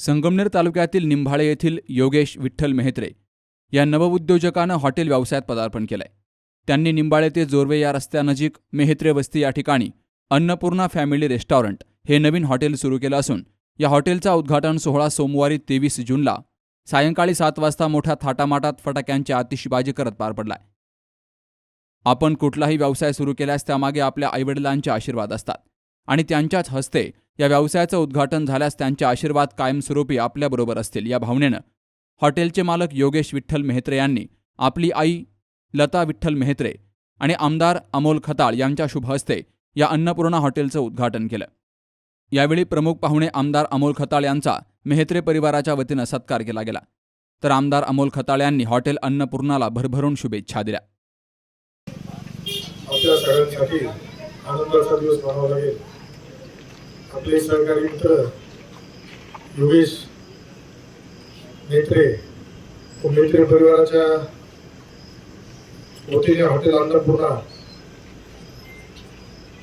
संगमनेर तालुक्यातील निंभाळे येथील योगेश विठ्ठल मेहत्रे या नवउद्योजकानं हॉटेल व्यवसायात पदार्पण केलंय. त्यांनी निंबाळे ते जोरवे या रस्त्यानजीक मेहत्रे वस्ती या ठिकाणी अन्नपूर्णा फॅमिली रेस्टॉरंट हे नवीन हॉटेल सुरू केलं असून या हॉटेलचा उद्घाटन सोहळा सोमवारी तेवीस जूनला सायंकाळी सात वाजता मोठ्या थाटामाटात फटाक्यांची आतिषबाजी करत पार पडलाय. आपण कुठलाही व्यवसाय सुरू केल्यास त्यामागे आपल्या आईवडिलांचे आशीर्वाद असतात आणि त्यांच्याच हस्ते या व्यवसायाचं उद्घाटन झाल्यास त्यांचे आशीर्वाद कायमस्वरूपी आपल्याबरोबर असतील. या भावनेनं हॉटेलचे मालक योगेश विठ्ठल मेहत्रे यांनी आपली आई लता विठ्ठल मेहत्रे आणि आमदार अमोल खताळ यांच्या शुभ हस्ते या अन्नपूर्णा हॉटेलचं उद्घाटन केलं. यावेळी प्रमुख पाहुणे आमदार अमोल खताळ यांचा मेहत्रे परिवाराच्या वतीनं सत्कार केला गेला. तर आमदार अमोल खताळ यांनी हॉटेल अन्नपूर्णाला भरभरून शुभेच्छा दिल्या. आपल्या सगळ्यांसाठी आनंदाचा दिवस म्हणावा लागेल. आपले सहकारी मित्र योगेश नेत्रे व नेत्रे परिवाराच्या वतीने हॉटेल अन्नपूर्णा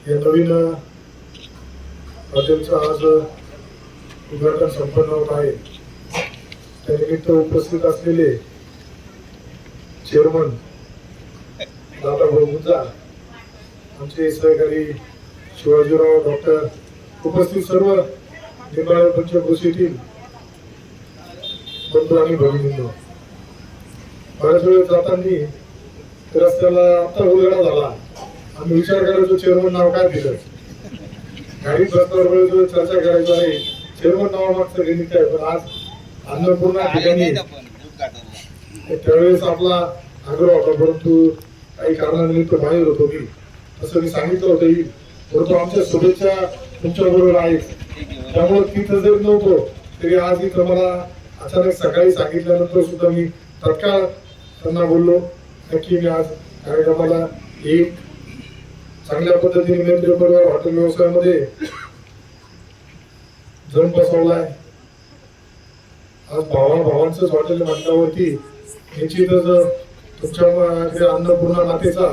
या नवीन हॉटेलचं आज उद्घाटन संपन्न होत आहे. त्यानिमित्त उपस्थित असलेले चेअरमन दादा गुंजा आमचे सहकारी शिवाजीराव डॉक्टर उपस्थित सर्व निंबाळे येथील बंधू आणि भगिनींनो. बऱ्याच वेळ जाताना रस्त्याला आत्ता उलगडा झाला. आम्ही विचार करायचो चेअरमन नाव काय दिलं? गाडीत रस्त्यावर जो चर्चा करायचो आहे. चेअरमन नावामागचं गणित काय? पण आज अन्नपूर्णा ठिकाणी त्यावेळेस आपला आग्रह होता परंतु काही कारणानिमित्त बाहेर होतो. मी असं मी सांगितलं होतं. की परंतु आमच्या शुभेच्छा तुमच्या बरोबर आहेत त्यामुळे तिथं जर नव्हतो तरी आज इथं मला अचानक सकाळी सांगितल्यानंतर सुद्धा मी तत्काळ त्यांना बोललो नक्की मी आज कार्यक्रमाला एक चांगल्या पद्धतीने मेंद्र परिवार हॉटेल व्यवसायामध्ये. जम बसवलाय. आज भावा भावांचंच हॉटेल म्हटल्यावरती निश्चितच तुमच्या अन्नपूर्णा मातेचा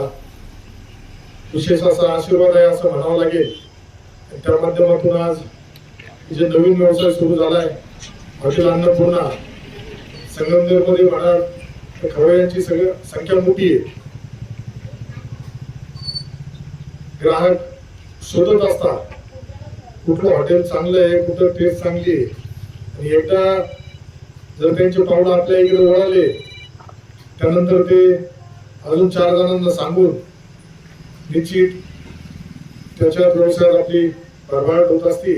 विशेष असा आशीर्वाद आहे असं म्हणावं लागेल. त्या माध्यमातून आज जे नवीन व्यवसाय सुरू झालाय हॉटेल अन्नपूर्णा संगमनेरमध्ये म्हणाल तर खवय्यांची सगळं संख्या मोठी आहे. ग्राहक शोधत असतात कुठलं हॉटेल चांगलं आहे कुठं टेस्ट चांगली आहे. आणि एकदा जर त्यांचे पावलं आपल्या इकडे वळाले त्यानंतर ते अजून चार जणांना सांगून निश्चित त्याच्या व्यवसायात आपली भरभराट होत असती.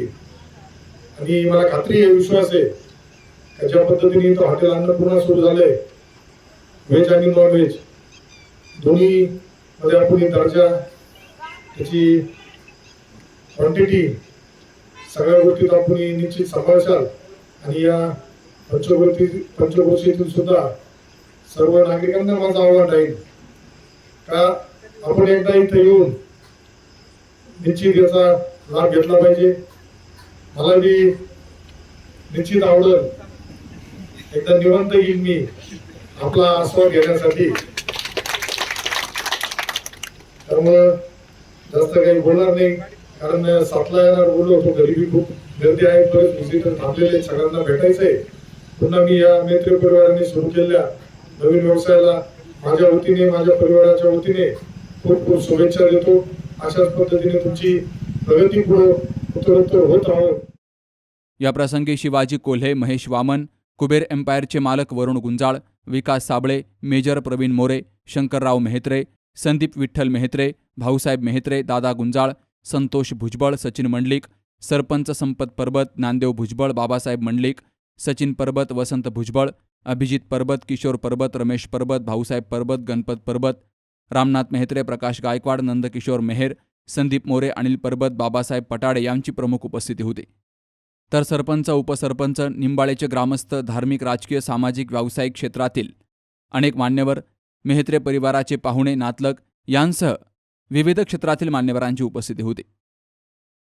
आणि मला खात्री आहे विश्वास आहे. का ज्या पद्धतीने इथं हॉटेल अन्नपूर्णा सुरू झालंय. व्हेज आणि नॉन व्हेज दोन्ही मध्ये आपण दर्जा त्याची क्वांटिटी सगळ्या गोष्टीत आपण निश्चित सांभाळशाल. आणि या पंचवर्ती पंचवर्षीतून सुद्धा सर्व नागरिकांना माझं आव्हान राहील. का आपण एकदा इथं येऊन निश्चित याचा लाभ घेतला पाहिजे. मला मी निश्चित आवडल. एकदा निवांत येईल मी आपला आस्वाद घेण्यासाठी. त्यामुळं जास्त काही बोलणार नाही कारण सातला येणार बोललो होतो. घरी बी खूप गर्दी आहे परत दुसरी तर थांबलेले सगळ्यांना भेटायचं आहे पुन्हा मी या मित्र परिवाराने सुरू केलेल्या नवीन व्यवसायाला माझ्या वतीने माझ्या परिवाराच्या वतीने खूप खूप शुभेच्छा देतो. अशाच पद्धतीने तुमची प्रगती पुढे उत्तरोत्तर होत राहो. याप्रसंगी शिवाजी कोल्हे महेश वामन कुबेर एम्पायरचे मालक वरुण गुंजाळ विकास साबळे मेजर प्रवीण मोरे शंकरराव मेहत्रे संदीप विठ्ठल मेहत्रे भाऊसाहेब मेहत्रे दादा गुंजाळ संतोष भुजबळ सचिन मंडलिक सरपंच संपत परबत नांदेव भुजबळ बाबासाहेब मंडलिक सचिन परबत वसंत भुजबळ अभिजित परबत किशोर परबत रमेश परबत भाऊसाहेब परबत गणपत परबत रामनाथ मेहत्रे प्रकाश गायकवाड नंदकिशोर मेहेर संदीप मोरे अनिल परबत बाबासाहेब पटाडे यांची प्रमुख उपस्थिती होती. तर सरपंच उपसरपंच निंबाळेचे ग्रामस्थ धार्मिक राजकीय सामाजिक व्यावसायिक क्षेत्रातील अनेक मान्यवर मेहत्रे परिवाराचे पाहुणे नातलग यांसह विविध क्षेत्रातील मान्यवरांची उपस्थिती होती.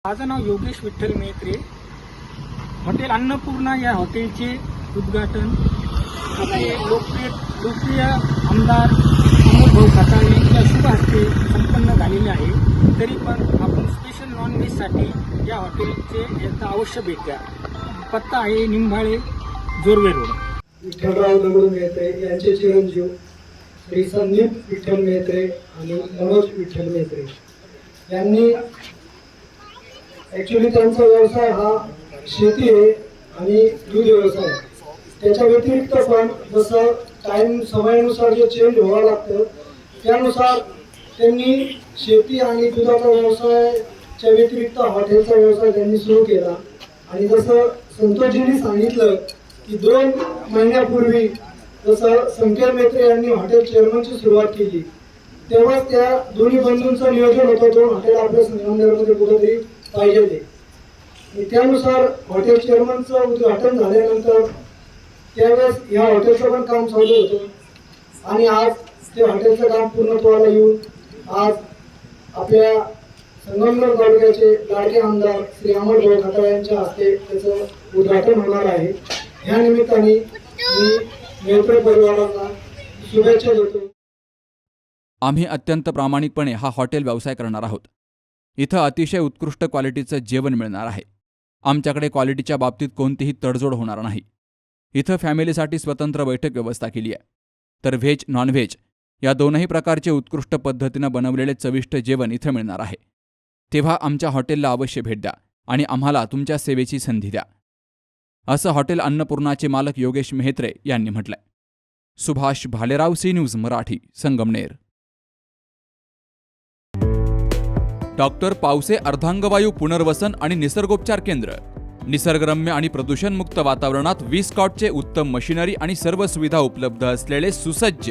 माझं नाव योगेश विठ्ठल मेहत्रे. हॉटेल अन्नपूर्णा या हॉटेलचे उद्घाटन. लोकप्रिय लोकप्रिय आमदार आता भाऊ शुभ हस्ते संपन्न झालेले आहे. तरी पण आपण स्पेशल नॉनव्हेजसाठी या हॉटेलचे एकदा अवश्य भेट द्या. पत्ता आहे निंबाळे जोरवे रोड. विठ्ठलराव दगडू मेहत्रे यांचे चिरंजीव. श्री संदीप विठ्ठल मेहत्रे आणि मनोज विठ्ठल मेहत्रे. यांनी ॲक्च्युली त्यांचा व्यवसाय हा शेती आहे आणि दूध व्यवसाय आहे. त्याच्या व्यतिरिक्त पण जसं टाईम समयानुसार जे चेंज व्हावं लागतं त्यानुसार त्यांनी शेती आणि दुधाचा व्यवसायाच्या व्यतिरिक्त हॉटेलचा व्यवसाय त्यांनी सुरू केला. आणि जसं संतोषजींनी सांगितलं की दोन महिन्यापूर्वी जसं संकेत मेत्रे यांनी हॉटेल चेअरमनची सुरुवात केली तेव्हा त्या दोन्ही बंधूंचं नियोजन होतं. दोन हॉटेल आपल्या संगमनेरमध्ये कुठेतरी पाहिजे ते त्यानुसार हॉटेल चेअरमनचं उद्घाटन झाल्यानंतर त्यावेळेस ह्या हॉटेलचं पण काम चालू होतं. आणि आज ते हॉटेलचं काम पूर्णत्वाला येऊन आज आपल्या संगमनेर तालुक्याचे लाडके आमदार श्री अमर भाऊ खताळ यांच्या हस्ते त्याचं उद्घाटन होणार आहे. ह्या निमित्ताने मी मेत्र परिवारांना शुभेच्छा देतो. आम्ही अत्यंत प्रामाणिकपणे हा हॉटेल व्यवसाय करणार आहोत. इथं अतिशय उत्कृष्ट क्वालिटीचं जेवण मिळणार आहे. आमच्याकडे क्वालिटीच्या बाबतीत कोणतीही तडजोड होणार नाही. इथं फॅमिलीसाठी स्वतंत्र बैठक व्यवस्था केली आहे. तर व्हेज नॉनव्हेज या दोनही प्रकारचे उत्कृष्ट पद्धतीनं बनवलेले चविष्ट जेवण इथं मिळणार आहे. तेव्हा आमच्या हॉटेलला अवश्य भेट द्या आणि आम्हाला तुमच्या सेवेची संधी द्या. असं हॉटेल अन्नपूर्णाचे मालक योगेश मेहत्रे यांनी म्हटलंय. Subhash Bhalerao C news Marathi Sangamner. Doctor Pawase अर्धांगवायू पुनर्वसन आणि निसर्गोपचार केंद्र. निसर्गरम्य आणि प्रदूषणमुक्त वातावरणात वीस कॉटचे उत्तम मशिनरी आणि सर्व सुविधा उपलब्ध असलेले सुसज्ज